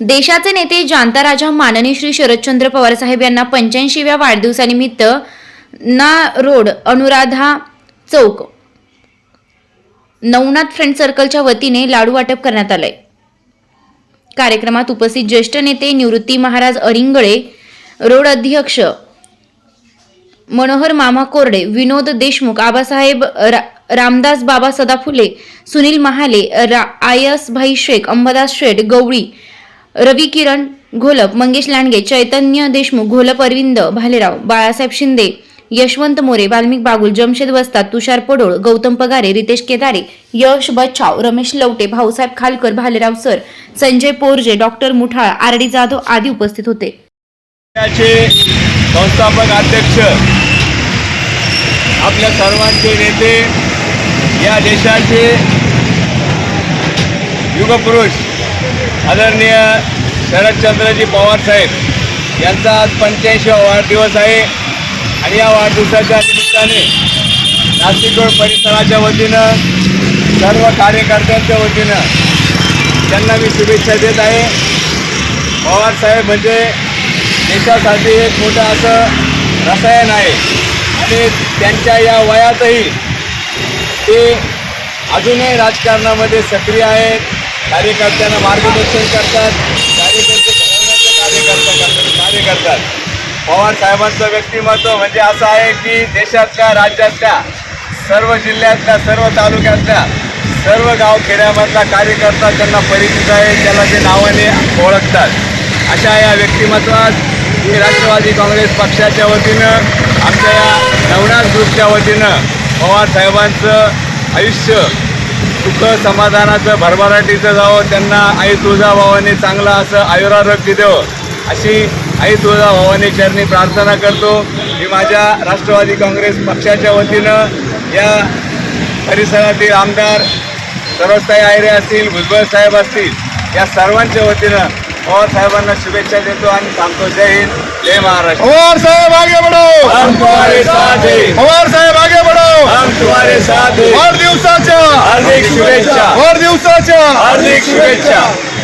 देशाचे नेते जानता राजा माननीय श्री शरदचंद्र पवार साहेब यांना पंच्याऐंशीव्या वाढदिवसानिमित्त ना रोड अनुराधा चौक नवनाथ फ्रेंड सर्कलच्या वतीने लाडू वाटप करण्यात आलंय. कार्यक्रमात उपस्थित ज्येष्ठ नेते निवृत्ती महाराज अरिंगळे रोड अध्यक्ष मनोहर मामा कोरडे विनोद देशमुख आबासाहेब रा, रामदास बाबा सदाफुले सुनील महाले रा, eyes Bhai Shaikh Ambadas Sheth Gawali Ravi Kiran Gholap Mangesh Landge Chaitanya Deshmukh Gholap Arvind Bhalerao Balasaheb Shinde Yashwant More Valmik Bagul Jamshed Vastad Tushar Padol Gautam Pagare Ritesh Kedare Yash Bachhav Ramesh Lavate Bhausaheb Khalkar Bhalerao sir Sanjay Porje doctor Muthal R D Jadhav आदी उपस्थित होते. संस्थापक अध्यक्ष आपल्या सर्वांचे नेते या देशाचे युगपुरुष आदरणीय शरदचंद्रजी पवार साहेब यांचा आज पंच्याऐंशी वाढदिवस आहे आणि या वाढदिवसाच्या निमित्ताने नाशिक रोड परिसराच्या वतीनं सर्व कार्यकर्त्यांच्या वतीनं त्यांना मी शुभेच्छा देत आहे. पवार साहेब म्हणजे देशासाठी एक मोठं असं रसायन आहे. आणि त्यांच्या या वयातही ते अजूनही राजकारणामध्ये सक्रिय आहेत. कार्यकर्त्यांना मार्गदर्शन करतात. कार्यकर्ते कार्य करतात कार्य करतात. पवार साहेबांचं व्यक्तिमत्व म्हणजे असं आहे की देशातल्या राज्यातल्या सर्व जिल्ह्यातल्या सर्व तालुक्यातल्या सर्व गाव खेड्यामधला कार्यकर्ता त्यांना परिचित आहे त्याला ते नावाने ओळखतात. अशा या व्यक्तिमत्वात मी राष्ट्रवादी काँग्रेस पक्षाच्या वतीनं आमच्या या नवनाथ ग्रुपच्या वतीनं पवार साहेबांचं आयुष्य सुख समाधानाचं भरभराटीचं जावं त्यांना आई तुळजाभावाने चांगला असं आयुरारोग्य द्यावं अशी आई तुळजाभावाने चरणी प्रार्थना करतो. मी माझ्या राष्ट्रवादी काँग्रेस पक्षाच्या वतीनं या परिसरातील आमदार सरोजताई आयरे असतील भुजबळ साहेब असतील या सर्वांच्या वतीनं पवार साहेबांना शुभेच्छा देतो आणि सांगतो जय हिंद जय महाराष्ट्र. पवार साहेब आगे बढ़ो. पवार साहेब वाढदिवसाच्या हार्दिक शुभेच्छा. वाढदिवसाच्या हार्दिक शुभेच्छा.